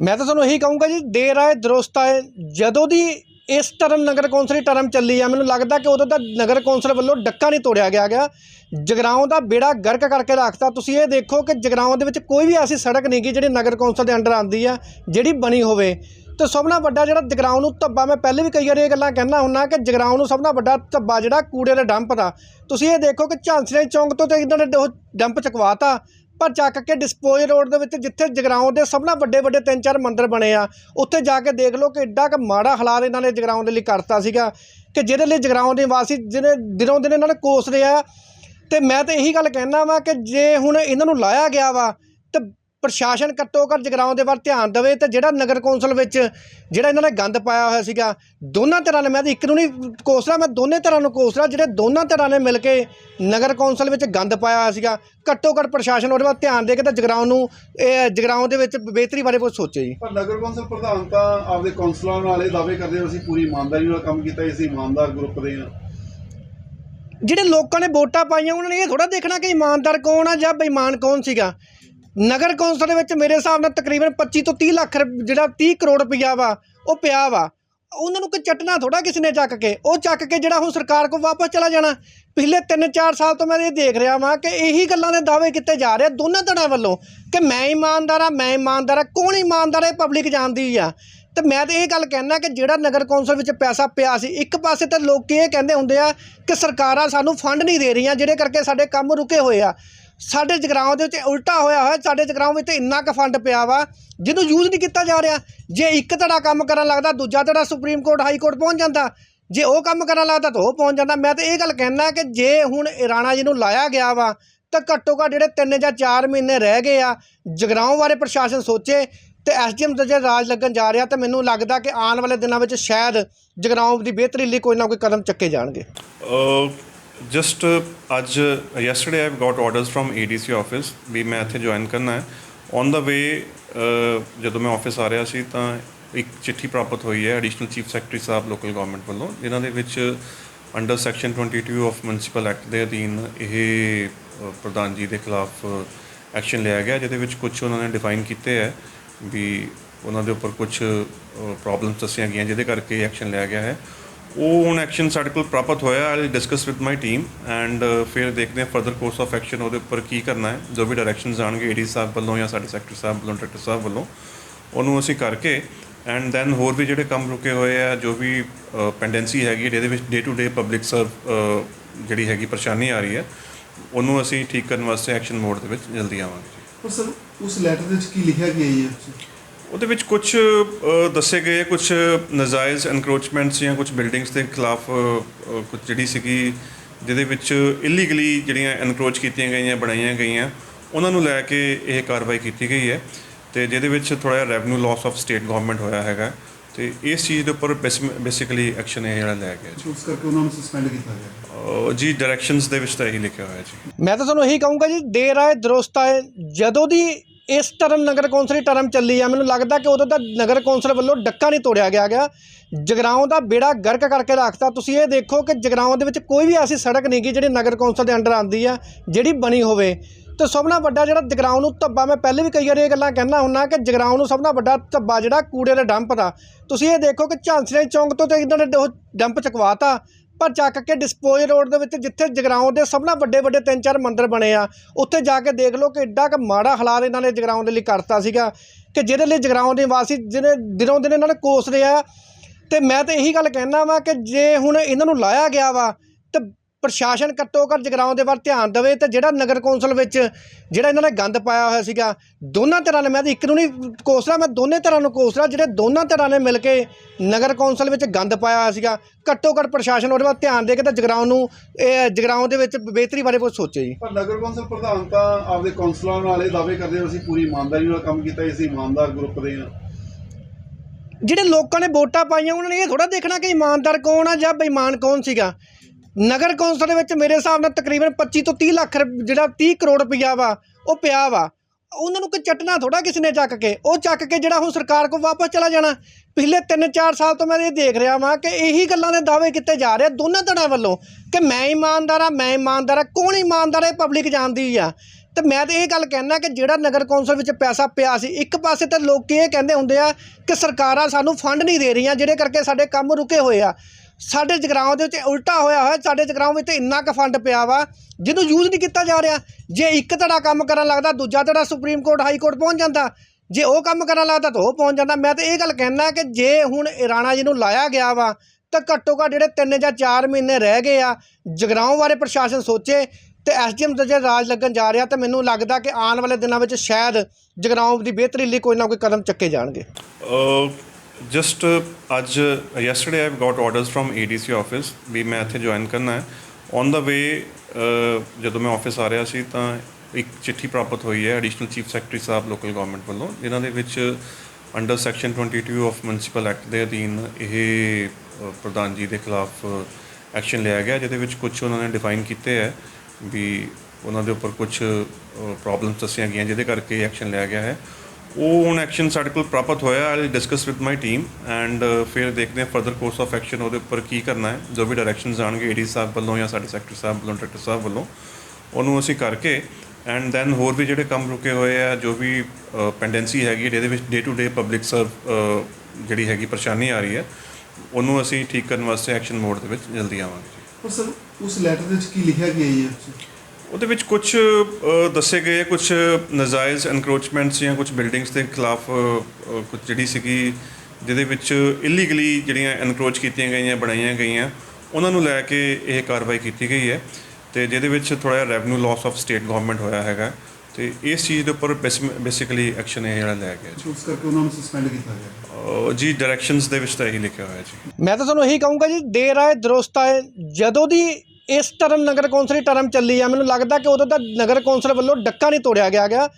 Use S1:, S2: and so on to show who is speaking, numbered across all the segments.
S1: ਮੈਂ ਤਾਂ ਤੁਹਾਨੂੰ ਇਹੀ ਕਹੂੰਗਾ ਜੀ, ਦੇਰ ਆਏ, ਦਰੁਸਤ ਆਏ, ਜਦੋਂ ਦੀ ਇਸ ਟਰਮ ਨਗਰ ਕੌਂਸਲ ਦੀ ਟਰਮ ਚੱਲੀ ਆ, ਮੈਨੂੰ ਲੱਗਦਾ ਕਿ ਉਦੋਂ ਦਾ ਨਗਰ ਕੌਂਸਲ ਵੱਲੋਂ ਡੱਕਾ ਨਹੀਂ ਤੋੜਿਆ ਗਿਆ ਗਿਆ। ਜਗਰਾਉਂ ਦਾ ਬੇੜਾ ਗਰਕ ਕਰਕੇ ਰੱਖਤਾ। ਤੁਸੀਂ ਇਹ ਦੇਖੋ ਕਿ ਜਗਰਾਉਂ ਦੇ ਵਿੱਚ ਕੋਈ ਵੀ ਐਸੀ ਸੜਕ ਨਹੀਂ ਗੀ ਜਿਹੜੀ ਨਗਰ ਕੌਂਸਲ ਦੇ ਅੰਡਰ ਆਉਂਦੀ ਆ, ਜਿਹੜੀ ਬਣੀ ਹੋਵੇ। ਤੇ ਸਭ ਨਾਲ ਵੱਡਾ ਜਿਹੜਾ ਜਗਰਾਉਂ ਨੂੰ ਧੱਬਾ, ਮੈਂ ਪਹਿਲੇ ਵੀ ਕਈ ਵਾਰੀ ਇਹ ਗੱਲਾਂ ਕਹਿਣਾ ਹੁੰਨਾ ਕਿ ਜਗਰਾਉਂ ਨੂੰ ਸਭ ਨਾਲ ਵੱਡਾ ਧੱਬਾ ਜਿਹੜਾ ਕੂੜੇ ਦੇ ਡੰਪ ਦਾ। ਤੁਸੀਂ ਇਹ ਦੇਖੋ ਕਿ ਝਾਂਸਰੇ ਚੌਂਕ ਤੋਂ ਤੇ ਇਹਨਾਂ ਨੇ ਉਹ ਡੰਪ ਚਕਵਾਤਾ ਪਰ ਚੱਕ ਕੇ ਡਿਸਪੋਜ਼ ਰੋਡ ਦੇ ਵਿੱਚ ਜਿੱਥੇ ਜਗਰਾਉਂ ਦੇ ਸਭ ਨਾਲ ਵੱਡੇ ਵੱਡੇ ਤਿੰਨ ਚਾਰ ਮੰਦਿਰ ਬਣੇ ਆ, ਉੱਥੇ ਜਾ ਕੇ ਦੇਖ ਲਓ ਕਿ ਐਡਾ ਕੁ ਮਾੜਾ ਹਾਲਾਤ ਇਹਨਾਂ ਨੇ ਜਗਰਾਉਂ ਦੇ ਲਈ ਕਰਤਾ ਸੀਗਾ ਕਿ ਜਿਹਦੇ ਲਈ ਜਗਰਾਉਂ ਦੇ ਵਾਸੀ ਜਿਹਨੇ ਦਿਨੋਂ ਦਿਨ ਇਹਨਾਂ ਨੇ ਕੋਸ ਰਿਹਾ ਆ। ਤੇ ਮੈਂ ਤਾਂ ਇਹੀ ਗੱਲ ਕਹਿਣਾ ਵਾ ਕਿ ਜੇ ਹੁਣ ਇਹਨਾਂ ਨੂੰ ਲਾਇਆ ਗਿਆ ਵਾ ਪ੍ਰਸ਼ਾਸਨ ਘੱਟੋ ਘੱਟ ਜਗਰਾਉਂ ਦੇ ਵੱਲ ਧਿਆਨ ਦੇਵੇ ਤੇ ਜਿਹੜਾ ਨਗਰ ਕੌਂਸਲ ਵਿੱਚ ਜਿਹੜਾ ਇਹਨਾਂ ਨੇ ਗੰਦ ਪਾਇਆ ਹੋਇਆ ਸੀਗਾ ਦੋਨਾਂ ਧਿਰਾਂ ਨੇ ਮੈਂ ਤਾਂ ਇੱਕ ਨੂੰ ਨਹੀਂ ਕੋਸਰਾ ਮੈਂ ਦੋਨੇ ਧਿਰਾਂ ਨੂੰ ਕੋਸਰਾ ਜਿਹੜੇ ਦੋਨਾਂ ਧਿਰਾਂ ਨੇ ਮਿਲ ਕੇ ਨਗਰ ਕੌਂਸਲ ਵਿੱਚ ਗੰਦ ਪਾਇਆ ਹੋਇਆ ਸੀਗਾ ਘੱਟੋ ਘੱਟ ਪ੍ਰਸ਼ਾਸਨ ਉਹਦੇ ਵੱਲ ਧਿਆਨ ਦੇ ਕੇ ਤਾਂ ਜਗਰਾਉਂ ਨੂੰ ਇਹ ਜਗਰਾਉਂ ਦੇ ਵਿੱਚ ਬਿਹਤਰੀ ਬਾਰੇ ਕੁਝ ਸੋਚੇ ਜੀ।
S2: ਪਰ ਨਗਰ ਕੌਂਸਲ ਪ੍ਰਧਾਨ ਤਾਂ ਆਪਦੇ ਕੌਂਸਲਰਾਂ ਨਾਲ ਇਹ ਦਾਅਵੇ ਕਰਦੇ ਅਸੀਂ ਪੂਰੀ ਇਮਾਨਦਾਰੀ ਨਾਲ ਕੰਮ ਕੀਤਾ ਅਸੀਂ ਇਮਾਨਦਾਰ ਗਰੁੱਪ ਦੇ ਹਾਂ।
S1: ਜਿਹੜੇ ਲੋਕਾਂ ਨੇ ਵੋਟਾਂ ਪਾਈਆਂ ਉਹਨਾਂ ਨੇ ਇਹ ਥੋੜਾ ਦੇਖਣਾ ਕਿ ਇਮਾਨਦਾਰ ਕੌਣ ਆ ਜਾਂ ਬੇਈਮਾਨ ਕੌਣ ਸੀਗਾ? ਨਗਰ ਕੌਂਸਲ ਦੇ ਵਿੱਚ ਮੇਰੇ ਹਿਸਾਬ ਨਾਲ ਤਕਰੀਬਨ 25 ਤੋਂ 30 ਲੱਖ ਰੁਪ- ਜਿਹੜਾ 30 ਕਰੋੜ ਰੁਪਈਆ ਵਾ, ਉਹ ਪਿਆ ਵਾ। ਉਹਨਾਂ ਨੂੰ ਕੋਈ ਚੱਟਣਾ ਥੋੜਾ ਕਿਸੇ ਨੇ ਚੱਕ ਕੇ। ਉਹ ਚੱਕ ਕੇ ਜਿਹੜਾ ਹੁਣ ਸਰਕਾਰ ਕੋਲ ਵਾਪਸ ਚਲਾ ਜਾਣਾ। ਪਿਛਲੇ 3-4 ਸਾਲ ਤੋਂ ਮੈਂ ਇਹ ਦੇਖ ਰਿਹਾ ਵਾਂ ਕਿ ਇਹੀ ਗੱਲਾਂ ਦੇ ਦਾਅਵੇ ਕੀਤੇ ਜਾ ਰਹੇ ਆ ਦੋਨਾਂ ਧੜਾਂ ਵੱਲੋਂ ਕਿ ਮੈਂ ਇਮਾਨਦਾਰ ਆ, ਮੈਂ ਇਮਾਨਦਾਰ ਆ, ਕੌਣ ਇਮਾਨਦਾਰ ਹੈ ਪਬਲਿਕ ਜਾਣਦੀ ਆ? ਤੇ ਮੈਂ ਤਾਂ ਇਹ ਗੱਲ ਕਹਿਣਾ ਕਿ ਜਿਹੜਾ ਨਗਰ ਕੌਂਸਲ ਵਿੱਚ ਪੈਸਾ ਪਿਆ ਸੀ, ਇੱਕ ਪਾਸੇ ਤਾਂ ਲੋਕ ਇਹ ਕਹਿੰਦੇ ਹੁੰਦੇ ਆ ਕਿ ਸਰਕਾਰਾਂ ਸਾਨੂੰ ਫੰਡ ਨਹੀਂ ਦੇ ਰਹੀਆਂ ਜਿਹਦੇ ਕਰਕੇ ਸਾਡੇ ਕੰਮ ਰੁਕੇ ਹੋਏ ਆ। ਸਾਡੇ ਜਗਰਾਉਂ ਦੇ ਵਿੱਚ ਉਲਟਾ ਹੋਇਆ ਹੋਇਆ, ਸਾਡੇ ਜਗਰਾਉਂ ਵਿੱਚ ਇੰਨਾ ਕੁ ਫੰਡ ਪਿਆ ਵਾ, ਜਿਹਨੂੰ ਯੂਜ਼ ਨਹੀਂ ਕੀਤਾ ਜਾ ਰਿਹਾ। ਜੇ ਇੱਕ ਧੜਾ ਕੰਮ ਕਰਨ ਲੱਗਦਾ, ਦੂਜਾ ਧੜਾ ਸੁਪਰੀਮ ਕੋਰਟ ਹਾਈ ਕੋਰਟ ਪਹੁੰਚ ਜਾਂਦਾ। ਜੇ ਉਹ ਕੰਮ ਕਰਨ ਲੱਗਦਾ, ਤਾਂ ਉਹ ਪਹੁੰਚ ਜਾਂਦਾ। ਮੈਂ ਤਾਂ ਇਹ ਗੱਲ ਕਹਿਣਾ ਕਿ ਜੇ ਹੁਣ ਇਹ ਰਾਣਾ ਜੀ ਨੂੰ ਲਾਇਆ ਗਿਆ ਵਾ, ਤਾਂ ਘੱਟੋ ਘੱਟ ਜਿਹੜੇ 3 ਜਾਂ 4 ਮਹੀਨੇ ਰਹਿ ਗਏ ਆ, ਜਗਰਾਉਂ ਬਾਰੇ ਪ੍ਰਸ਼ਾਸਨ ਸੋਚੇ, ਤੇ ਐਸਡੀਐਮ ਦਾ ਜੇ ਰਾਜ ਲੱਗਣ ਜਾ ਰਿਹਾ, ਤਾਂ ਮੈਨੂੰ ਲੱਗਦਾ ਕਿ ਆਉਣ ਵਾਲੇ ਦਿਨਾਂ ਵਿੱਚ ਸ਼ਾਇਦ ਜਗਰਾਉਂ ਦੀ ਬਿਹਤਰੀ ਲਈ ਕੋਈ ਨਾ ਕੋਈ ਕਦਮ ਚੱਕੇ ਜਾਣਗੇ।
S3: ਜਸਟ uh, ਅੱਜ yesterday I've got orders from ADC office ਵੀ ਮੈਂ ਇੱਥੇ ਜੁਆਇਨ ਕਰਨਾ ਹੈ। ਔਨ ਦਾ ਵੇ ਜਦੋਂ ਮੈਂ ਆਫਿਸ ਆ ਰਿਹਾ ਸੀ ਤਾਂ ਇੱਕ ਚਿੱਠੀ ਪ੍ਰਾਪਤ ਹੋਈ ਹੈ ਐਡੀਸ਼ਨਲ ਚੀਫ ਸੈਕਟਰੀ ਸਾਹਿਬ ਲੋਕਲ ਗਵਰਨਮੈਂਟ ਵੱਲੋਂ। ਜਿਨ੍ਹਾਂ ਦੇ ਵਿੱਚ under section 22 of municipal act ਦੇ ਅਧੀਨ ਇਹ ਪ੍ਰਧਾਨ ਜੀ ਦੇ ਖਿਲਾਫ ਐਕਸ਼ਨ ਲਿਆ ਗਿਆ, ਜਿਹਦੇ ਵਿੱਚ ਕੁਝ ਉਹਨਾਂ ਨੇ ਡਿਫਾਈਨ ਕੀਤੇ ਹੈ ਵੀ ਉਹਨਾਂ ਦੇ ਉੱਪਰ ਕੁਝ ਪ੍ਰੋਬਲਮਸ ਦੱਸੀਆਂ ਗਈਆਂ, ਜਿਹਦੇ ਕਰਕੇ ਐਕਸ਼ਨ ਲਿਆ ਗਿਆ ਹੈ। ਉਹ ਹੁਣ ਐਕਸ਼ਨ ਸਾਡੇ ਕੋਲ ਪ੍ਰਾਪਤ ਹੋਇਆ I discuss with my team and ਫਿਰ ਦੇਖਦੇ ਹਾਂ ਫਰਦਰ ਕੋਰਸ ਆਫ ਐਕਸ਼ਨ ਉਹਦੇ ਉੱਪਰ ਕੀ ਕਰਨਾ ਹੈ, ਜੋ ਵੀ ਡਾਇਰੈਕਸ਼ਨਸ ਆਣਗੇ ਏਡੀ ਸਾਹਿਬ ਵੱਲੋਂ ਜਾਂ ਸਾਡੇ ਸੈਕਟਰ ਸਾਹਿਬ ਵੱਲੋਂ ਡਾਇਰੈਕਟਰ ਸਾਹਿਬ ਵੱਲੋਂ, ਉਹਨੂੰ ਅਸੀਂ ਕਰਕੇ ਐਂਡ ਦੈਨ ਹੋਰ ਵੀ ਜਿਹੜੇ ਕੰਮ ਰੁਕੇ ਹੋਏ ਆ, ਜੋ ਵੀ ਪੈਂਡੈਂਸੀ ਹੈਗੀ ਜਿਹਦੇ ਵਿੱਚ ਡੇ ਟੂ ਡੇ ਪਬਲਿਕ ਸਰਵ ਜਿਹੜੀ ਹੈਗੀ ਪਰੇਸ਼ਾਨੀ ਆ ਰਹੀ ਹੈ, ਉਹਨੂੰ ਅਸੀਂ ਠੀਕ ਕਰਨ ਵਾਸਤੇ ਐਕਸ਼ਨ ਮੋਡ ਦੇ ਵਿੱਚ ਜਲਦੀ ਆਵਾਂਗੇ।
S2: ਪਰ ਸਰ, ਉਸ ਲੈਟਰ ਦੇ ਵਿੱਚ ਕੀ ਲਿਖਿਆ ਗਿਆ ਹੈ
S3: ਉਹਦੇ ਵਿੱਚ ਕੁਝ ਦੱਸੇ ਗਏ ਕੁਝ ਨਜਾਇਜ਼ ਐਨਕਰੋਚਮੈਂਟਸ ਜਾਂ ਕੁਝ ਬਿਲਡਿੰਗਸ ਦੇ ਖਿਲਾਫ ਕੁਝ ਜਿਹੜੀ ਸੀਗੀ ਜਿਹਦੇ ਵਿੱਚ ਇਲੀਗਲੀ ਜਿਹੜੀਆਂ ਐਨਕਰੋਚ ਕੀਤੀਆਂ ਗਈਆਂ ਬਣਾਈਆਂ ਗਈਆਂ ਉਹਨਾਂ ਨੂੰ ਲੈ ਕੇ ਇਹ ਕਾਰਵਾਈ ਕੀਤੀ ਗਈ ਹੈ ਤੇ ਜਿਹਦੇ ਵਿੱਚ ਥੋੜਾ ਜਿਹਾ revenue loss of state government ਹੋਇਆ ਹੈਗਾ ਤੇ ਇਸ ਚੀਜ਼ ਦੇ ਉੱਪਰ ਬੇਸਿਕਲੀ ਐਕਸ਼ਨ ਇਹ ਜਿਹੜਾ ਲਿਆ ਗਿਆ ਜੀ।
S2: ਉਸ ਕਰਕੇ ਉਹਨਾਂ ਨੂੰ ਸਸਪੈਂਡ ਕੀਤਾ ਗਿਆ।
S3: ਜੀ ਡਾਇਰੈਕਸ਼ਨਸ ਦੇ ਵਿੱਚ ਤਾਂ ਇਹੀ ਲਿਖਿਆ ਹੋਇਆ ਜੀ।
S1: ਮੈਂ ਤਾਂ ਤੁਹਾਨੂੰ ਇਹੀ ਕਹੂੰਗਾ ਜੀ ਦੇਰ ਆਏ ਦਰੁਸਤ ਆਏ ਜਦੋਂ ਦੀ ਇਸ ਟਰਮ ਨਗਰ ਕੌਂਸਲ ਦੀ ਟਰਮ ਚੱਲੀ ਆ। ਮੈਨੂੰ ਲੱਗਦਾ ਕਿ ਉਦੋਂ ਤਾਂ ਨਗਰ ਕੌਂਸਲ ਵੱਲੋਂ ਡੱਕਾ ਨਹੀਂ ਤੋੜਿਆ ਗਿਆ ਗਿਆ ਜਗਰਾਉਂ ਦਾ ਬੇੜਾ ਗਰਕ ਕਰਕੇ ਰੱਖਤਾ। ਤੁਸੀਂ ਇਹ ਦੇਖੋ ਕਿ ਜਗਰਾਉਂ ਦੇ ਵਿੱਚ ਕੋਈ ਵੀ ਐਸੀ ਸੜਕ ਨਹੀਂ ਗੀ ਜਿਹੜੀ ਨਗਰ ਕੌਂਸਲ ਦੇ ਅੰਡਰ ਆਉਂਦੀ ਆ, ਜਿਹੜੀ ਬਣੀ ਹੋਵੇ। ਤੇ ਸਭ ਨਾਲ ਵੱਡਾ ਜਿਹੜਾ ਜਗਰਾਉਂ ਨੂੰ ਧੱਬਾ, ਮੈਂ ਪਹਿਲੇ ਵੀ ਕਈ ਵਾਰੀ ਇਹ ਗੱਲਾਂ ਕਹਿਣਾ ਹੁੰਨਾ ਕਿ ਜਗਰਾਉਂ ਨੂੰ ਸਭ ਨਾਲ ਵੱਡਾ ਧੱਬਾ ਜਿਹੜਾ ਕੂੜੇ ਦੇ ਡੰਪ ਦਾ। ਤੁਸੀਂ ਇਹ ਦੇਖੋ ਕਿ ਝਾਂਸੀ ਚੌਂਕ ਤੋਂ ਤੇ ਇਹਨਾਂ ਨੇ ਉਹ ਡੰਪ ਚਕਵਾਤਾ। ਪਰ ਚੱਕ ਕੇ ਡਿਸਪੋਜ਼ ਰੋਡ ਦੇ ਵਿੱਚ ਜਿੱਥੇ ਜਗਰਾਉਂ ਦੇ ਸਭ ਨਾਲ ਵੱਡੇ ਵੱਡੇ ਤਿੰਨ ਚਾਰ ਮੰਦਿਰ ਬਣੇ ਆ, ਉੱਥੇ ਜਾ ਕੇ ਦੇਖ ਲਓ ਕਿ ਐਡਾ ਕੁ ਮਾੜਾ ਹਾਲਾਤ ਇਹਨਾਂ ਨੇ ਜਗਰਾਉਂ ਦੇ ਲਈ ਕਰਤਾ ਸੀਗਾ ਕਿ ਜਿਹਦੇ ਲਈ ਜਗਰਾਉਂ ਦੇ ਵਾਸੀ ਜਿਹਨੇ ਦਿਨੋਂ ਦਿਨ ਇਹਨਾਂ ਨੇ ਕੋਸ ਰਿਹਾ ਆ। ਤੇ ਮੈਂ ਤਾਂ ਇਹੀ ਗੱਲ ਕਹਿਣਾ ਵਾ ਕਿ ਜੇ ਹੁਣ ਇਹਨਾਂ ਨੂੰ ਲਾਇਆ ਗਿਆ ਵਾ, ਤੇ ਪ੍ਰਸ਼ਾਸਨ ਘੱਟੋ ਘੱਟ ਜਗਰਾਉਂ ਦੇ ਵੱਲ ਧਿਆਨ ਦੇਵੇ ਤੇ ਜਿਹੜਾ ਨਗਰ ਕੌਂਸਲ ਵਿੱਚ ਜਿਹੜਾ ਇਹਨਾਂ ਨੇ ਗੰਦ ਪਾਇਆ ਹੋਇਆ ਸੀਗਾ ਦੋਨਾਂ ਧਿਰਾਂ ਨੇ ਮੈਂ ਤਾਂ ਇੱਕ ਨੂੰ ਨਹੀਂ ਕੋਸਰਾ ਮੈਂ ਦੋਨੇ ਧਿਰਾਂ ਨੂੰ ਕੋਸਰਾ ਜਿਹੜੇ ਦੋਨਾਂ ਧਿਰਾਂ ਨੇ ਮਿਲ ਕੇ ਨਗਰ ਕੌਂਸਲ ਵਿੱਚ ਗੰਦ ਪਾਇਆ ਹੋਇਆ ਸੀਗਾ ਘੱਟੋ ਘੱਟ ਪ੍ਰਸ਼ਾਸਨ ਉਹਦੇ ਵੱਲ ਧਿਆਨ ਦੇ ਕੇ ਤਾਂ ਜਗਰਾਉਂ ਨੂੰ ਇਹ ਜਗਰਾਉਂ ਦੇ ਵਿੱਚ ਬਿਹਤਰੀ ਬਾਰੇ ਕੁਝ ਸੋਚੇ ਜੀ।
S2: ਪਰ ਨਗਰ ਕੌਂਸਲ ਪ੍ਰਧਾਨ ਤਾਂ ਆਪਦੇ ਕੌਂਸਲਰਾਂ ਨਾਲ ਇਹ ਦਾਅਵੇ ਕਰਦੇ ਹੋ ਅਸੀਂ ਪੂਰੀ ਇਮਾਨਦਾਰੀ ਨਾਲ ਕੰਮ ਕੀਤਾ ਅਸੀਂ ਇਮਾਨਦਾਰ ਗਰੁੱਪ ਦੇ ਹਾਂ।
S1: ਜਿਹੜੇ ਲੋਕਾਂ ਨੇ ਵੋਟਾਂ ਪਾਈਆਂ ਉਹਨਾਂ ਨੇ ਇਹ ਥੋੜਾ ਦੇਖਣਾ ਕਿ ਇਮਾਨਦਾਰ ਕੌਣ ਆ ਜਾਂ ਬੇਈਮਾਨ ਕੌਣ ਸੀਗਾ? ਨਗਰ ਕੌਂਸਲ ਦੇ ਵਿੱਚ ਮੇਰੇ ਹਿਸਾਬ ਨਾਲ ਤਕਰੀਬਨ 25 ਤੋਂ 30 ਲੱਖ ਰੁਪ- ਜਿਹੜਾ 30 ਕਰੋੜ ਰੁਪਈਆ ਵਾ, ਉਹ ਪਿਆ ਵਾ। ਉਹਨਾਂ ਨੂੰ ਕੋਈ ਚੱਟਣਾ ਥੋੜਾ ਕਿਸੇ ਨੇ ਚੱਕ ਕੇ। ਉਹ ਚੱਕ ਕੇ ਜਿਹੜਾ ਹੁਣ ਸਰਕਾਰ ਕੋਲ ਵਾਪਸ ਚਲਾ ਜਾਣਾ। ਪਿਛਲੇ 3-4 ਸਾਲ ਤੋਂ ਮੈਂ ਇਹ ਦੇਖ ਰਿਹਾ ਵਾਂ ਕਿ ਇਹੀ ਗੱਲਾਂ ਦੇ ਦਾਅਵੇ ਕੀਤੇ ਜਾ ਰਹੇ ਆ ਦੋਨਾਂ ਧੜਾਂ ਵੱਲੋਂ ਕਿ ਮੈਂ ਇਮਾਨਦਾਰ ਆ, ਮੈਂ ਇਮਾਨਦਾਰ ਆ, ਕੌਣ ਇਮਾਨਦਾਰ ਹੈ ਪਬਲਿਕ ਜਾਣਦੀ ਆ? ਤੇ ਮੈਂ ਤਾਂ ਇਹ ਗੱਲ ਕਹਿਣਾ ਕਿ ਜਿਹੜਾ ਨਗਰ ਕੌਂਸਲ ਵਿੱਚ ਪੈਸਾ ਪਿਆ ਸੀ, ਇੱਕ ਪਾਸੇ ਤਾਂ ਲੋਕ ਇਹ ਕਹਿੰਦੇ ਹੁੰਦੇ ਆ ਕਿ ਸਰਕਾਰਾਂ ਸਾਨੂੰ ਫੰਡ ਨਹੀਂ ਦੇ ਰਹੀਆਂ ਜਿਹਦੇ ਕਰਕੇ ਸਾਡੇ ਕੰਮ ਰੁਕੇ ਹੋਏ ਆ। ਸਾਡੇ ਜਗਰਾਉਂ ਦੇ ਵਿੱਚ ਉਲਟਾ ਹੋਇਆ ਹੋਇਆ, ਸਾਡੇ ਜਗਰਾਉਂ ਵਿੱਚ ਇੰਨਾ ਕੁ ਫੰਡ ਪਿਆ ਵਾ, ਜਿਹਨੂੰ ਯੂਜ਼ ਨਹੀਂ ਕੀਤਾ ਜਾ ਰਿਹਾ। ਜੇ ਇੱਕ ਧੜਾ ਕੰਮ ਕਰਨ ਲੱਗਦਾ, ਦੂਜਾ ਧੜਾ ਸੁਪਰੀਮ ਕੋਰਟ ਹਾਈ ਕੋਰਟ ਪਹੁੰਚ ਜਾਂਦਾ। ਜੇ ਉਹ ਕੰਮ ਕਰਨ ਲੱਗਦਾ, ਤਾਂ ਉਹ ਪਹੁੰਚ ਜਾਂਦਾ। ਮੈਂ ਤਾਂ ਇਹ ਗੱਲ ਕਹਿਣਾ ਕਿ ਜੇ ਹੁਣ ਇਹ ਰਾਣਾ ਜੀ ਨੂੰ ਲਾਇਆ ਗਿਆ ਵਾ, ਤਾਂ ਘੱਟੋ ਘੱਟ ਜਿਹੜੇ 3 ਜਾਂ 4 ਮਹੀਨੇ ਰਹਿ ਗਏ ਆ, ਜਗਰਾਉਂ ਬਾਰੇ ਪ੍ਰਸ਼ਾਸਨ ਸੋਚੇ, ਤੇ ਐਸਡੀਐਮ ਦਾ ਜੇ ਰਾਜ ਲੱਗਣ ਜਾ ਰਿਹਾ, ਤਾਂ ਮੈਨੂੰ ਲੱਗਦਾ ਕਿ ਆਉਣ ਵਾਲੇ ਦਿਨਾਂ ਵਿੱਚ ਸ਼ਾਇਦ ਜਗਰਾਉਂ ਦੀ ਬਿਹਤਰੀ ਲਈ ਕੋਈ ਨਾ ਕੋਈ ਕਦਮ ਚੱਕੇ ਜਾਣਗੇ।
S3: ਜਸਟ uh, ਅੱਜ yesterday I've got orders from ADC office ਵੀ ਮੈਂ ਇੱਥੇ ਜੁਆਇਨ ਕਰਨਾ ਹੈ। ਔਨ ਦਾ ਵੇ ਜਦੋਂ ਮੈਂ ਆਫਿਸ ਆ ਰਿਹਾ ਸੀ ਤਾਂ ਇੱਕ ਚਿੱਠੀ ਪ੍ਰਾਪਤ ਹੋਈ ਹੈ ਐਡੀਸ਼ਨਲ ਚੀਫ ਸੈਕਟਰੀ ਸਾਹਿਬ ਲੋਕਲ ਗਵਰਨਮੈਂਟ ਵੱਲੋਂ। ਜਿਨ੍ਹਾਂ ਦੇ ਵਿੱਚ under section 22 of municipal act ਦੇ ਅਧੀਨ ਇਹ ਪ੍ਰਧਾਨ ਜੀ ਦੇ ਖਿਲਾਫ ਐਕਸ਼ਨ ਲਿਆ ਗਿਆ, ਜਿਹਦੇ ਵਿੱਚ ਕੁਝ ਉਹਨਾਂ ਨੇ ਡਿਫਾਈਨ ਕੀਤੇ ਹੈ ਵੀ ਉਹਨਾਂ ਦੇ ਉੱਪਰ ਕੁਝ ਪ੍ਰੋਬਲਮਸ ਦੱਸੀਆਂ ਗਈਆਂ, ਜਿਹਦੇ ਕਰਕੇ ਐਕਸ਼ਨ ਲਿਆ ਗਿਆ ਹੈ। ਉਹ ਹੁਣ ਐਕਸ਼ਨ ਸਾਡੇ ਕੋਲ ਪ੍ਰਾਪਤ ਹੋਇਆ I discuss with my team and ਫਿਰ ਦੇਖਦੇ ਹਾਂ ਫਰਦਰ ਕੋਰਸ ਆਫ ਐਕਸ਼ਨ ਉਹਦੇ ਉੱਪਰ ਕੀ ਕਰਨਾ ਹੈ, ਜੋ ਵੀ ਡਾਇਰੈਕਸ਼ਨਸ ਆਣਗੇ ਏਡੀ ਸਾਹਿਬ ਵੱਲੋਂ ਜਾਂ ਸਾਡੇ ਸੈਕਟਰੀ ਸਾਹਿਬ ਵੱਲੋਂ ਡਾਇਰੈਕਟਰ ਸਾਹਿਬ ਵੱਲੋਂ, ਉਹਨੂੰ ਅਸੀਂ ਕਰਕੇ ਐਂਡ ਦੈਨ ਹੋਰ ਵੀ ਜਿਹੜੇ ਕੰਮ ਰੁਕੇ ਹੋਏ ਆ, ਜੋ ਵੀ ਪੈਂਡੈਂਸੀ ਹੈਗੀ ਜਿਹਦੇ ਵਿੱਚ ਡੇ ਟੂ ਡੇ ਪਬਲਿਕ ਸਰਵ ਜਿਹੜੀ ਹੈਗੀ ਪਰੇਸ਼ਾਨੀ ਆ ਰਹੀ ਹੈ, ਉਹਨੂੰ ਅਸੀਂ ਠੀਕ ਕਰਨ ਵਾਸਤੇ ਐਕਸ਼ਨ ਮੋਡ ਦੇ ਵਿੱਚ ਜਲਦੀ ਆਵਾਂਗੇ।
S2: ਪਰ ਸਰ, ਉਸ ਲੈਟਰ ਦੇ ਵਿੱਚ ਕੀ ਲਿਖਿਆ ਗਿਆ ਹੈ ਜੀ
S3: ਉਹਦੇ ਵਿੱਚ ਕੁਝ ਦੱਸੇ ਗਏ ਕੁਝ ਨਜਾਇਜ਼ ਐਨਕਰੋਚਮੈਂਟਸ ਜਾਂ ਕੁਝ ਬਿਲਡਿੰਗਸ ਦੇ ਖਿਲਾਫ ਕੁਝ ਜਿਹੜੀ ਸੀਗੀ ਜਿਹਦੇ ਵਿੱਚ ਇਲੀਗਲੀ ਜਿਹੜੀਆਂ ਐਨਕਰੋਚ ਕੀਤੀਆਂ ਗਈਆਂ ਬਣਾਈਆਂ ਗਈਆਂ ਉਹਨਾਂ ਨੂੰ ਲੈ ਕੇ ਇਹ ਕਾਰਵਾਈ ਕੀਤੀ ਗਈ ਹੈ ਤੇ ਜਿਹਦੇ ਵਿੱਚ ਥੋੜਾ ਜਿਹਾ revenue loss of state government ਹੋਇਆ ਹੈਗਾ ਤੇ ਇਸ ਚੀਜ਼ ਦੇ ਉੱਪਰ ਬੇਸਿਕਲੀ ਐਕਸ਼ਨ ਇਹ ਜਿਹੜਾ ਲਿਆ ਗਿਆ ਜੀ।
S2: ਉਸ ਕਰਕੇ ਉਹਨਾਂ ਨੂੰ ਸਸਪੈਂਡ ਕੀਤਾ ਗਿਆ।
S3: ਜੀ ਡਾਇਰੈਕਸ਼ਨਸ ਦੇ ਵਿੱਚ ਤਾਂ ਇਹੀ ਲਿਖਿਆ ਹੋਇਆ ਜੀ।
S1: ਮੈਂ ਤਾਂ ਤੁਹਾਨੂੰ ਇਹੀ ਕਹੂੰਗਾ ਜੀ ਦੇਰ ਆਏ ਦਰੁਸਤ ਆਏ ਜਦੋਂ ਦੀ ਇਸ ਟਰਮ ਨਗਰ ਕੌਂਸਲ ਦੀ ਟਰਮ ਚੱਲੀ ਆ। ਮੈਨੂੰ ਲੱਗਦਾ ਕਿ ਉਦੋਂ ਤਾਂ ਨਗਰ ਕੌਂਸਲ ਵੱਲੋਂ ਡੱਕਾ ਨਹੀਂ ਤੋੜਿਆ ਗਿਆ ਗਿਆ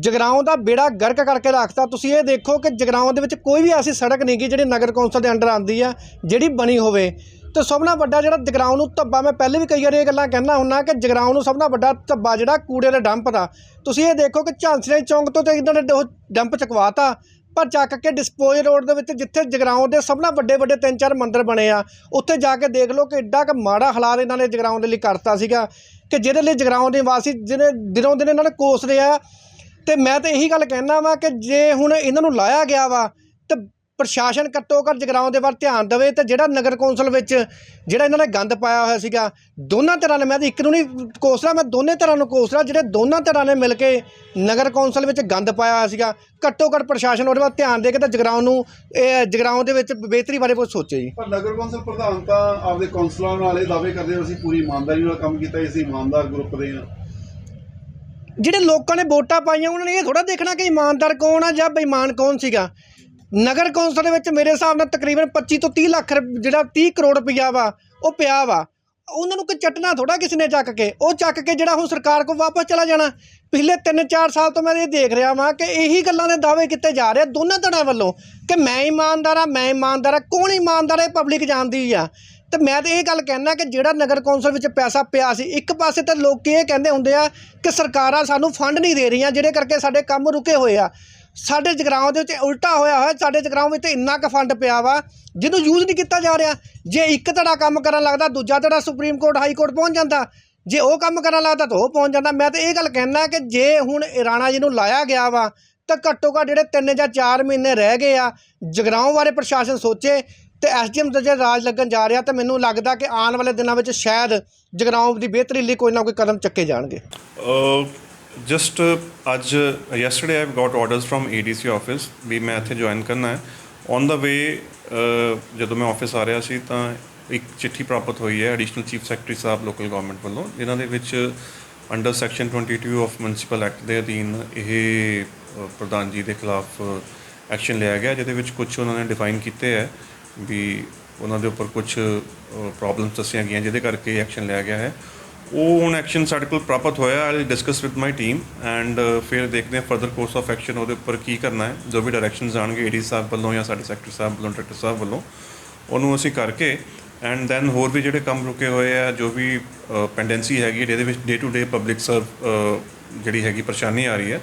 S1: ਜਗਰਾਉਂ ਦਾ ਬੇੜਾ ਗਰਕ ਕਰਕੇ ਰੱਖਤਾ। ਤੁਸੀਂ ਇਹ ਦੇਖੋ ਕਿ ਜਗਰਾਉਂ ਦੇ ਵਿੱਚ ਕੋਈ ਵੀ ਐਸੀ ਸੜਕ ਨਹੀਂ ਗੀ ਜਿਹੜੀ ਨਗਰ ਕੌਂਸਲ ਦੇ ਅੰਡਰ ਆਉਂਦੀ ਆ, ਜਿਹੜੀ ਬਣੀ ਹੋਵੇ। ਤੇ ਸਭ ਨਾਲ ਵੱਡਾ ਜਿਹੜਾ ਜਗਰਾਉਂ ਨੂੰ ਧੱਬਾ, ਮੈਂ ਪਹਿਲੇ ਵੀ ਕਈ ਵਾਰੀ ਇਹ ਗੱਲਾਂ ਕਹਿਣਾ ਹੁੰਨਾ ਕਿ ਜਗਰਾਉਂ ਨੂੰ ਸਭ ਨਾਲ ਵੱਡਾ ਧੱਬਾ ਜਿਹੜਾ ਕੂੜੇ ਦੇ ਡੰਪ ਦਾ। ਤੁਸੀਂ ਇਹ ਦੇਖੋ ਕਿ ਝਾਂਸੀ ਚੌਂਕ ਤੋਂ ਤੇ ਇਹਨਾਂ ਨੇ ਉਹ ਡੰਪ ਚਕਵਾਤਾ ਪਰ ਚੱਕ ਕੇ ਡਿਸਪੋਜ਼ ਰੋਡ ਦੇ ਵਿੱਚ ਜਿੱਥੇ ਜਗਰਾਉਂ ਦੇ ਸਭ ਨਾਲ ਵੱਡੇ ਵੱਡੇ ਤਿੰਨ ਚਾਰ ਮੰਦਿਰ ਬਣੇ ਆ, ਉੱਥੇ ਜਾ ਕੇ ਦੇਖ ਲਓ ਕਿ ਐਡਾ ਕੁ ਮਾੜਾ ਹਾਲਾਤ ਇਹਨਾਂ ਨੇ ਜਗਰਾਉਂ ਦੇ ਲਈ ਕਰਤਾ ਸੀਗਾ ਕਿ ਜਿਹਦੇ ਲਈ ਜਗਰਾਉਂ ਦੇ ਵਾਸੀ ਜਿਹਨੇ ਦਿਨੋਂ ਦਿਨ ਇਹਨਾਂ ਨੇ ਕੋਸ ਰਿਹਾ ਆ। ਤੇ ਮੈਂ ਤਾਂ ਇਹੀ ਗੱਲ ਕਹਿਣਾ ਵਾ ਕਿ ਜੇ ਹੁਣ ਇਹਨਾਂ ਨੂੰ ਲਾਇਆ ਗਿਆ ਵਾ ਪ੍ਰਸ਼ਾਸਨ ਘੱਟੋ ਘੱਟ ਜਗਰਾਉਂ ਦੇ ਵੱਲ ਧਿਆਨ ਦੇਵੇ ਤੇ ਜਿਹੜਾ ਨਗਰ ਕੌਂਸਲ ਵਿੱਚ ਜਿਹੜਾ ਇਹਨਾਂ ਨੇ ਗੰਦ ਪਾਇਆ ਹੋਇਆ ਸੀਗਾ ਦੋਨਾਂ ਧਿਰਾਂ ਨੇ ਮੈਂ ਤਾਂ ਇੱਕ ਨੂੰ ਨਹੀਂ ਕੋਸਰਾ ਮੈਂ ਦੋਨੇ ਧਿਰਾਂ ਨੂੰ ਕੋਸਰਾ ਜਿਹੜੇ ਦੋਨਾਂ ਧਿਰਾਂ ਨੇ ਮਿਲ ਕੇ ਨਗਰ ਕੌਂਸਲ ਵਿੱਚ ਗੰਦ ਪਾਇਆ ਹੋਇਆ ਸੀਗਾ ਘੱਟੋ ਘੱਟ ਪ੍ਰਸ਼ਾਸਨ ਉਹਦੇ ਵੱਲ ਧਿਆਨ ਦੇ ਕੇ ਤਾਂ ਜਗਰਾਉਂ ਨੂੰ ਇਹ ਜਗਰਾਉਂ ਦੇ ਵਿੱਚ ਬਿਹਤਰੀ ਬਾਰੇ ਕੁਝ ਸੋਚੇ ਜੀ।
S2: ਪਰ ਨਗਰ ਕੌਂਸਲ ਪ੍ਰਧਾਨ ਤਾਂ ਆਪਦੇ ਕੌਂਸਲਰਾਂ ਨਾਲ ਇਹ ਦਾਅਵੇ ਕਰਦੇ ਅਸੀਂ ਪੂਰੀ ਇਮਾਨਦਾਰੀ ਨਾਲ ਕੰਮ ਕੀਤਾ ਅਸੀਂ ਇਮਾਨਦਾਰ ਗਰੁੱਪ ਦੇ ਹਾਂ।
S1: ਜਿਹੜੇ ਲੋਕਾਂ ਨੇ ਵੋਟਾਂ ਪਾਈਆਂ ਉਹਨਾਂ ਨੇ ਇਹ ਥੋੜਾ ਦੇਖਣਾ ਕਿ ਇਮਾਨਦਾਰ ਕੌਣ ਆ ਜਾਂ ਬੇਈਮਾਨ ਕੌਣ ਸੀਗਾ? ਨਗਰ ਕੌਂਸਲ ਦੇ ਵਿੱਚ ਮੇਰੇ ਹਿਸਾਬ ਨਾਲ ਤਕਰੀਬਨ 25 ਤੋਂ 30 ਲੱਖ ਰੁਪ- ਜਿਹੜਾ 30 ਕਰੋੜ ਰੁਪਈਆ ਵਾ, ਉਹ ਪਿਆ ਵਾ। ਉਹਨਾਂ ਨੂੰ ਕੋਈ ਚੱਟਣਾ ਥੋੜਾ ਕਿਸੇ ਨੇ ਚੱਕ ਕੇ। ਉਹ ਚੱਕ ਕੇ ਜਿਹੜਾ ਹੁਣ ਸਰਕਾਰ ਕੋਲ ਵਾਪਸ ਚਲਾ ਜਾਣਾ। ਪਿਛਲੇ 3-4 ਸਾਲ ਤੋਂ ਮੈਂ ਇਹ ਦੇਖ ਰਿਹਾ ਵਾਂ ਕਿ ਇਹੀ ਗੱਲਾਂ ਦੇ ਦਾਅਵੇ ਕੀਤੇ ਜਾ ਰਹੇ ਆ ਦੋਨਾਂ ਧੜਾਂ ਵੱਲੋਂ ਕਿ ਮੈਂ ਇਮਾਨਦਾਰ ਆ, ਮੈਂ ਇਮਾਨਦਾਰ ਆ, ਕੌਣ ਇਮਾਨਦਾਰ ਹੈ ਪਬਲਿਕ ਜਾਣਦੀ ਆ? ਤੇ ਮੈਂ ਤਾਂ ਇਹ ਗੱਲ ਕਹਿਣਾ ਕਿ ਜਿਹੜਾ ਨਗਰ ਕੌਂਸਲ ਵਿੱਚ ਪੈਸਾ ਪਿਆ ਸੀ, ਇੱਕ ਪਾਸੇ ਤਾਂ ਲੋਕ ਇਹ ਕਹਿੰਦੇ ਹੁੰਦੇ ਆ ਕਿ ਸਰਕਾਰਾਂ ਸਾਨੂੰ ਫੰਡ ਨਹੀਂ ਦੇ ਰਹੀਆਂ ਜਿਹਦੇ ਕਰਕੇ ਸਾਡੇ ਕੰਮ ਰੁਕੇ ਹੋਏ ਆ। ਸਾਡੇ ਜਗਰਾਉਂ ਦੇ ਵਿੱਚ ਉਲਟਾ ਹੋਇਆ ਹੋਇਆ, ਸਾਡੇ ਜਗਰਾਉਂ ਵਿੱਚ ਇੰਨਾ ਕੁ ਫੰਡ ਪਿਆ ਵਾ, ਜਿਹਨੂੰ ਯੂਜ਼ ਨਹੀਂ ਕੀਤਾ ਜਾ ਰਿਹਾ। ਜੇ ਇੱਕ ਧੜਾ ਕੰਮ ਕਰਨ ਲੱਗਦਾ, ਦੂਜਾ ਧੜਾ ਸੁਪਰੀਮ ਕੋਰਟ ਹਾਈ ਕੋਰਟ ਪਹੁੰਚ ਜਾਂਦਾ। ਜੇ ਉਹ ਕੰਮ ਕਰਨ ਲੱਗਦਾ, ਤਾਂ ਉਹ ਪਹੁੰਚ ਜਾਂਦਾ। ਮੈਂ ਤਾਂ ਇਹ ਗੱਲ ਕਹਿਣਾ ਕਿ ਜੇ ਹੁਣ ਇਹ ਰਾਣਾ ਜੀ ਨੂੰ ਲਾਇਆ ਗਿਆ ਵਾ, ਤਾਂ ਘੱਟੋ ਘੱਟ ਜਿਹੜੇ 3 ਜਾਂ 4 ਮਹੀਨੇ ਰਹਿ ਗਏ ਆ, ਜਗਰਾਉਂ ਬਾਰੇ ਪ੍ਰਸ਼ਾਸਨ ਸੋਚੇ, ਤੇ ਐਸਡੀਐਮ ਦਾ ਜੇ ਰਾਜ ਲੱਗਣ ਜਾ ਰਿਹਾ, ਤਾਂ ਮੈਨੂੰ ਲੱਗਦਾ ਕਿ ਆਉਣ ਵਾਲੇ ਦਿਨਾਂ ਵਿੱਚ ਸ਼ਾਇਦ ਜਗਰਾਉਂ ਦੀ ਬਿਹਤਰੀ ਲਈ ਕੋਈ ਨਾ ਕੋਈ ਕਦਮ ਚੱਕੇ ਜਾਣਗੇ।
S3: ਜਸਟ uh, ਅੱਜ yesterday I've got orders from ADC office ਵੀ ਮੈਂ ਇੱਥੇ ਜੁਆਇਨ ਕਰਨਾ ਹੈ। ਔਨ ਦਾ ਵੇ ਜਦੋਂ ਮੈਂ ਆਫਿਸ ਆ ਰਿਹਾ ਸੀ ਤਾਂ ਇੱਕ ਚਿੱਠੀ ਪ੍ਰਾਪਤ ਹੋਈ ਹੈ ਐਡੀਸ਼ਨਲ ਚੀਫ ਸੈਕਟਰੀ ਸਾਹਿਬ ਲੋਕਲ ਗਵਰਨਮੈਂਟ ਵੱਲੋਂ। ਜਿਨ੍ਹਾਂ ਦੇ ਵਿੱਚ under section 22 of municipal act ਦੇ ਅਧੀਨ ਇਹ ਪ੍ਰਧਾਨ ਜੀ ਦੇ ਖਿਲਾਫ ਐਕਸ਼ਨ ਲਿਆ ਗਿਆ, ਜਿਹਦੇ ਵਿੱਚ ਕੁਝ ਉਹਨਾਂ ਨੇ ਡਿਫਾਈਨ ਕੀਤੇ ਹੈ ਵੀ ਉਹਨਾਂ ਦੇ ਉੱਪਰ ਕੁਝ ਪ੍ਰੋਬਲਮਸ ਦੱਸੀਆਂ ਗਈਆਂ, ਜਿਹਦੇ ਕਰਕੇ ਐਕਸ਼ਨ ਲਿਆ ਗਿਆ ਹੈ। ਉਹ ਹੁਣ ਐਕਸ਼ਨ ਸਾਡੇ ਕੋਲ ਪ੍ਰਾਪਤ ਹੋਇਆ I discuss with my team and ਫਿਰ ਦੇਖਦੇ ਹਾਂ ਫਰਦਰ ਕੋਰਸ ਆਫ ਐਕਸ਼ਨ ਉਹਦੇ ਉੱਪਰ ਕੀ ਕਰਨਾ ਹੈ, ਜੋ ਵੀ ਡਾਇਰੈਕਸ਼ਨਸ ਆਣਗੇ ਏਡੀ ਸਾਹਿਬ ਵੱਲੋਂ ਜਾਂ ਸਾਡੇ ਸੈਕਟਰ ਸਾਹਿਬ ਵੱਲੋਂ ਡਾਇਰੈਕਟਰ ਸਾਹਿਬ ਵੱਲੋਂ, ਉਹਨੂੰ ਅਸੀਂ ਕਰਕੇ ਐਂਡ ਦੈਨ ਹੋਰ ਵੀ ਜਿਹੜੇ ਕੰਮ ਰੁਕੇ ਹੋਏ ਆ, ਜੋ ਵੀ ਪੈਂਡੈਂਸੀ ਹੈਗੀ ਜਿਹਦੇ ਵਿੱਚ ਡੇ ਟੂ ਡੇ ਪਬਲਿਕ ਸਰਵ ਜਿਹੜੀ ਹੈਗੀ ਪਰੇਸ਼ਾਨੀ ਆ ਰਹੀ ਹੈ,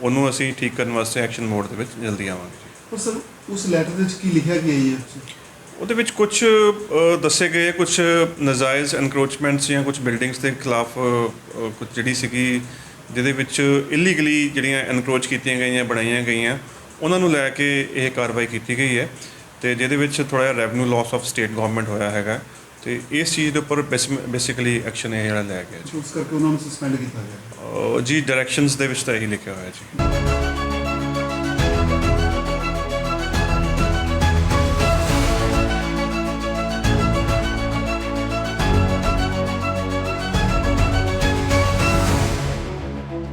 S3: ਉਹਨੂੰ ਅਸੀਂ ਠੀਕ ਕਰਨ ਵਾਸਤੇ ਐਕਸ਼ਨ ਮੋਡ ਦੇ ਵਿੱਚ ਜਲਦੀ ਆਵਾਂਗੇ।
S2: ਪਰ ਸਰ, ਉਸ ਲੈਟਰ ਦੇ ਵਿੱਚ ਕੀ ਲਿਖਿਆ ਗਿਆ ਹੈ
S3: ਉਹਦੇ ਵਿੱਚ ਕੁਝ ਦੱਸੇ ਗਏ ਕੁਝ ਨਜਾਇਜ਼ ਐਨਕਰੋਚਮੈਂਟਸ ਜਾਂ ਕੁਝ ਬਿਲਡਿੰਗਸ ਦੇ ਖਿਲਾਫ ਕੁਝ ਜਿਹੜੀ ਸੀਗੀ ਜਿਹਦੇ ਵਿੱਚ ਇਲੀਗਲੀ ਜਿਹੜੀਆਂ ਐਨਕਰੋਚ ਕੀਤੀਆਂ ਗਈਆਂ ਬਣਾਈਆਂ ਗਈਆਂ ਉਹਨਾਂ ਨੂੰ ਲੈ ਕੇ ਇਹ ਕਾਰਵਾਈ ਕੀਤੀ ਗਈ ਹੈ ਤੇ ਜਿਹਦੇ ਵਿੱਚ ਥੋੜਾ ਜਿਹਾ revenue loss of state government ਹੋਇਆ ਹੈਗਾ ਤੇ ਇਸ ਚੀਜ਼ ਦੇ ਉੱਪਰ ਬੇਸਿਕਲੀ ਐਕਸ਼ਨ ਇਹ ਜਿਹੜਾ ਲਿਆ ਗਿਆ ਜੀ।
S2: ਉਸ ਕਰਕੇ ਉਹਨਾਂ ਨੂੰ ਸਸਪੈਂਡ ਕੀਤਾ ਗਿਆ।
S3: ਜੀ ਡਾਇਰੈਕਸ਼ਨਸ ਦੇ ਵਿੱਚ ਤਾਂ ਇਹੀ ਲਿਖਿਆ ਹੋਇਆ ਜੀ।